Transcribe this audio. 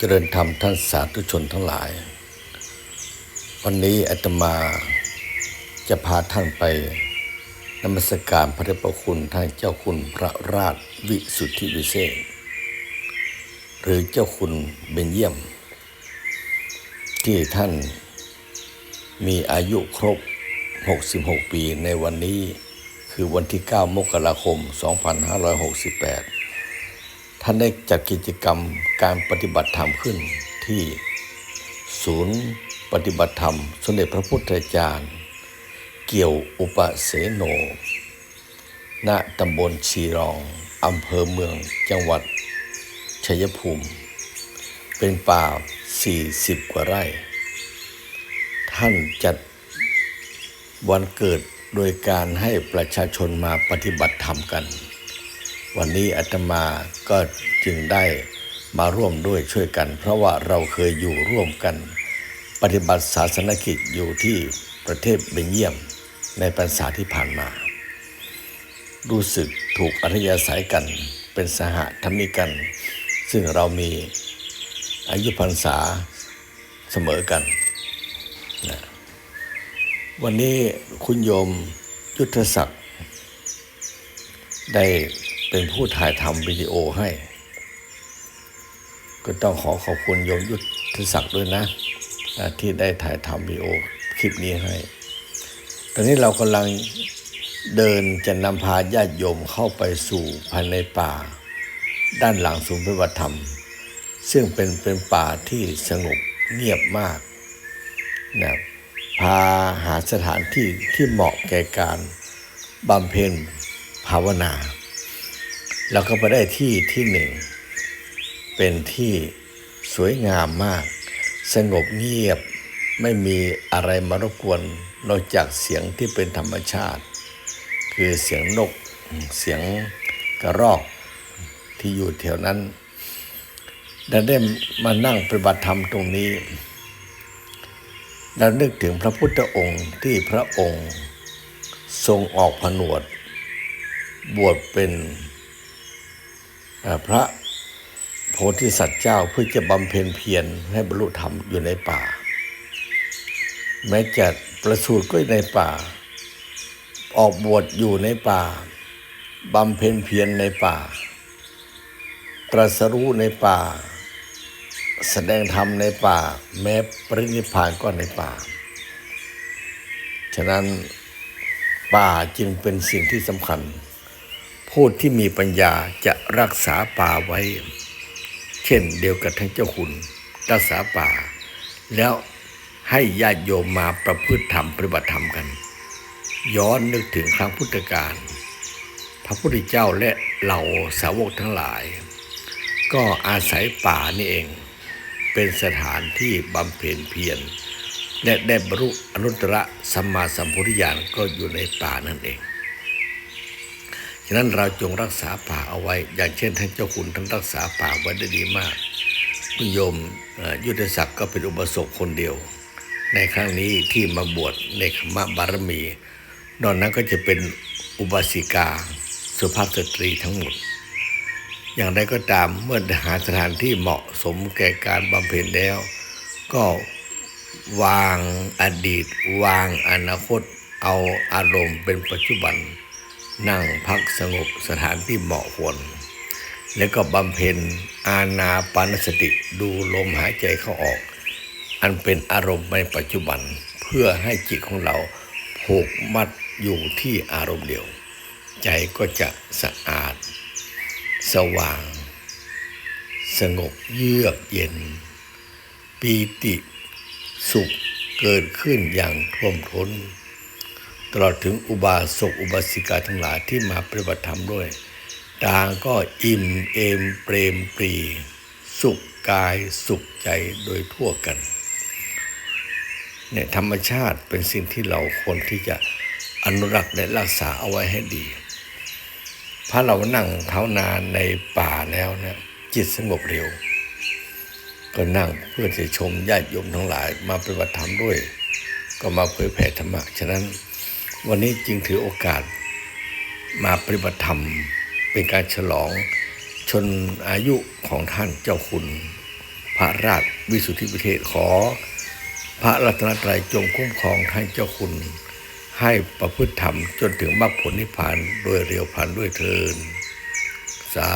เจริญธรรมท่านสาธุชนทั้งหลาย วันนี้อาตมาจะพาท่านไปนมัสการพระเดชพระคุณท่านเจ้าคุณพระราชวิสุทธิวิเศษ หรือเจ้าคุณเบญเยี่ยม ที่ท่านมีอายุครบ 66 ปีในวันนี้คือวันที่ 9 มกราคม 2568 ท่านได้จัดกิจกรรมการปฏิบัติธรรมขึ้นที่ศูนย์ปฏิบัติธรรม สมเด็จพระพุทธจารย์ เกี่ยวอุปเสโน ณ ตำบลชีรอง อำเภอเมือง จังหวัด ชัยภูมิ เป็นป่า 40 กว่าไร่ ท่านจัดวันเกิดโดยการให้ประชาชนมาปฏิบัติธรรมกัน วันนี้อาตมาก็จึงได้มาร่วมด้วยช่วยกัน เพราะว่าเราเคยอยู่ร่วมกัน ปฏิบัติศาสนกิจอยู่ที่ประเทศเบลเยียมในพรรษาที่ผ่านมา รู้สึกถูกอริยสายกันเป็นสหธรรมิกัน ซึ่งเรามีอายุพรรษาเสมอกันนะวันนี้คุณโยมยุทธศักดิ์ได้ เป็นผู้ถ่ายทำวิดีโอให้ ก็ต้องขอขอบคุณโยมยุทธศักดิ์ด้วยนะ ที่ได้ถ่ายทำวิดีโอคลิปนี้ให้ ตอนนี้เรากำลังเดินจะนำพาญาติโยมเข้าไปสู่ภายในป่า ด้านหลังศูนย์ปฏิบัติธรรม ซึ่งเป็นเป็นป่าที่สงบเงียบมากนะพาหาสถานที่ที่เหมาะแก่การบำเพ็ญภาวนา เราก็ไปได้ที่ที่หนึ่ง เป็นที่สวยงามมาก สงบเงียบไม่มีอะไรมารบกวนนอกจากเสียงที่เป็นธรรมชาติ คือเสียงนกเสียงกระรอกที่อยู่แถวนั้นได้ได้มานั่งปฏิบัติธรรมตรงนี้เรานึกถึงพระพุทธองค์ที่พระองค์ทรงออกผนวด บวชเป็น พระโพธิสัตว์เจ้าเพื่อจะบำเพ็ญเพียรให้บรรลุธรรมอยู่ในป่า แม้จะประสูติก็ในป่า ออกบวชอยู่ในป่าบำเพ็ญเพียรในป่า ตรัสรู้ในป่า แสดงธรรมในป่า แม้ปรินิพานก็ในป่า ฉะนั้นป่าจึงเป็นสิ่งที่สำคัญ ผู้ที่มีปัญญาจะรักษาป่าไว้ เช่นเดียวกับท่านเจ้าคุณรักษาป่า แล้วให้ญาติโยมมาประพฤติธรรมปฏิบัติธรรมกัน ย้อนนึกถึงครั้งพุทธกาลพระพุทธเจ้าและเหล่าสาวกทั้งหลาย ก็อาศัยป่านี่เอง เป็นสถานที่บำเพ็ญเพียรและได้บรรลุอนุตตรสัมมาสัมพุทธญาณก็อยู่ในป่านั่นเอง ฉะนั้นเราจงรักษาป่าเอาไว้ อย่างเช่นท่านเจ้าคุณท่านรักษาป่าไว้ได้ดีมากคุณโยมยุทธศักดิ์ก็เป็นอุปสมคนเดียว ในครั้งนี้ที่มาบวชในขมบารมี นอกนั้นก็จะเป็นอุบาสิกา สุภาพสตรีทั้งหมด อย่างไรก็ตามเมื่อหาสถานที่เหมาะสมแก่การบำเพ็ญแล้ว ก็วางอดีต วางอนาคต เอาอารมณ์เป็นปัจจุบัน นั่งพักสงบสถานที่เหมาะควร แล้วก็บำเพ็ญอาณาปานสติดูลมหายใจเข้าออก อันเป็นอารมณ์ในปัจจุบันเพื่อให้จิตของเราผูกมัดอยู่ที่อารมณ์เดียว ใจก็จะสะอาด สว่าง สงบเยือกเย็น ปีติสุขเกิดขึ้นอย่างท่วมท้น ตลอดถึงอุบาสกอุบาสิกาทั้งหลายที่มาปฏิบัติธรรมด้วยต่างก็อิ่มเอมเปรมปรี สุขกายสุขใจโดยทั่วกันเนี่ยธรรมชาติเป็นสิ่งที่เราควรที่จะอนุรักษ์และรักษาเอาไว้ให้ดี ถ้าเรานั่งเท้านานในป่าแล้วเนี่ยจิตสงบเร็ว ก็นั่งเพื่อจะชมญาติโยมทั้งหลาย มาปฏิบัติธรรมด้วย ก็มาเผยแผ่ธรรมะฉะนั้น วันนี้จึงถือโอกาสมาปฏิบัติธรรมเป็นการฉลองชนอายุของท่านเจ้าคุณ พระราชวิสุทธิประเทศขอ พระรัตนตรัยจงคุ้มครองท่านเจ้าคุณ ให้ประพฤติธรรมจนถึงมรรคผลนิพพานโดยเร็วพันด้วยเทินสา